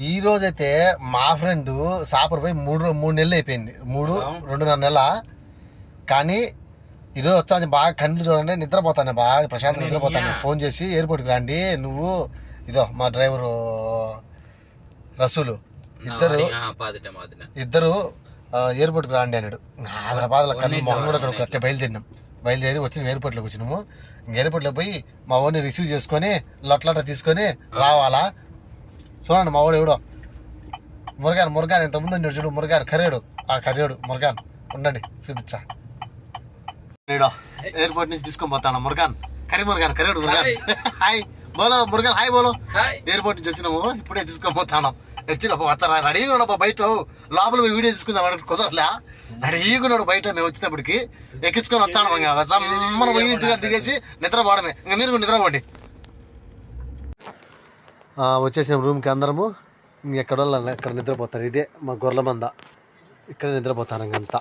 ఈ రోజైతే మా ఫ్రెండ్ సాపర్ పోయి మూడు మూడు నెలలు అయిపోయింది. మూడు రెండున్నర నెల కానీ ఈరోజు వచ్చా బాగా కళ్ళు చూడండి నిద్రపోతాను బాగా ప్రశాంత్ నిద్రపోతాను ఫోన్ చేసి ఎయిర్పోర్ట్కి రండి నువ్వు ఇదో మా డ్రైవరు రసూలు ఇద్దరు ఇద్దరు ఎయిర్పోర్ట్కి రాండి అన్నాడు. హైదరాబాద్లో కళ్ళు మొహం కూడా అక్కడ అట్టే బయలుదేరినాం. బయలుదేరి వచ్చిన ఎయిర్పోర్ట్లోకి వచ్చినాము. ఇంక ఎయిర్పోర్ట్లో పోయి మా ఓన్ని రిసీవ్ చేసుకొని లొట్లట తీసుకొని రావాలా? చూడండి మా వాడు ఎవడో. మురగాన్ మురగాన్ ఇంత ముందు ఉన్నాడు చూడు మురగాన్ కర్రేడు. ఆ కర్రేడు మురగాన్. ఉండండి చూపించా. నేడో ఎయిర్పోర్ట్ నుంచి తీసుకొని పోతాను మురగాన్. కర్రీ మురగాన్ కర్రేడు మురగాన్. హాయ్. బోలో మురగాన్. హాయ్ బోలో. ఎయిర్పోర్ట్ నుంచి వచ్చినాము ఇప్పుడే తీసుకొని పోతాను. వచ్చిన రెడీగా ఉన్నాడు బయట. లోపల వీడియో తీసుకుందాం అంటే కుదరలే రెడీగా ఉన్నాడు బయట మేము వచ్చినప్పటికి. ఎక్కించుకొని వచ్చాను సమ్మన పోయి దిగేసి నిద్రపోవడమే. ఇంకా మీరు కూడా నిద్రపోండి. వచ్చేసిన రూమ్కి అందరము ఎక్కడో ఎక్కడ నిద్రపోతారు. ఇదే మా గొర్రెల మంద ఇక్కడ నిద్రపోతారు ఇంకంతా.